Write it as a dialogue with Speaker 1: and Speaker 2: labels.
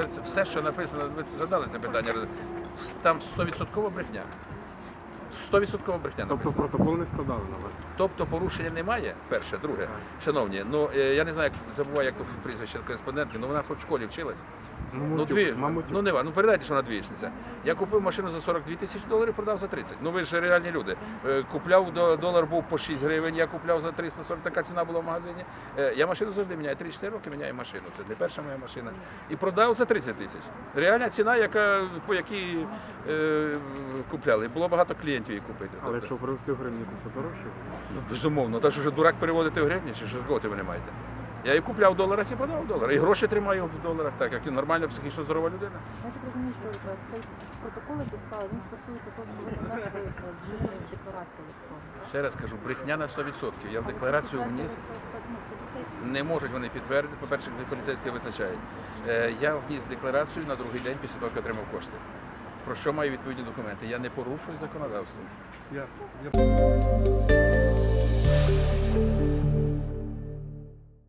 Speaker 1: все, що написано, ви задали це питання, там 100% брехня. 100% брехня
Speaker 2: Тобто протокол не складали на вас?
Speaker 1: Тобто порушення немає, перше, друге. Шановні, ну е, я не знаю, як забуваю, як то прізвище кореспондентки, але вона хоч в школі вчилась.
Speaker 2: Ну,
Speaker 1: дві, ну не ва- ну передайте, що вона двічниця. Я купив машину за 42 тисячі доларів, продав за 30. Ну ви ж реальні люди. Е, Купляв до долар був по 6 гривень, я купляв за 340, така ціна була в магазині. Е, Я машину завжди міняю. 3-4 роки міняю машину. Це не перша моя машина. І продав за 30 тисяч. Реальна ціна, яка по якій е, купляли. Було багато клієнтів її купити.
Speaker 2: Але
Speaker 1: Тобто,
Speaker 2: якщо привезти в гривні, то це дорожче.
Speaker 1: ну, безумовно, та що ж дурак переводити в гривні, чи що кого ти ви не маєте? Я і купляв в доларах і продав в доларах. І гроші тримаю в доларах, так як і нормальна психічно здорова людина.
Speaker 3: Я так розумію, що цей протокол, який склали, він стосується того, що ви внесли е, зміни в декларацію електронну.
Speaker 1: Ще раз кажу, брехня на 100%. Я в декларацію вніс.
Speaker 3: Ну,
Speaker 1: Не можуть вони підтвердити, по-перше, поліцейські визначають. Е, Я вніс декларацію на другий день після того, як отримав кошти. Про що маю відповідні документи? Я не порушую законодавство.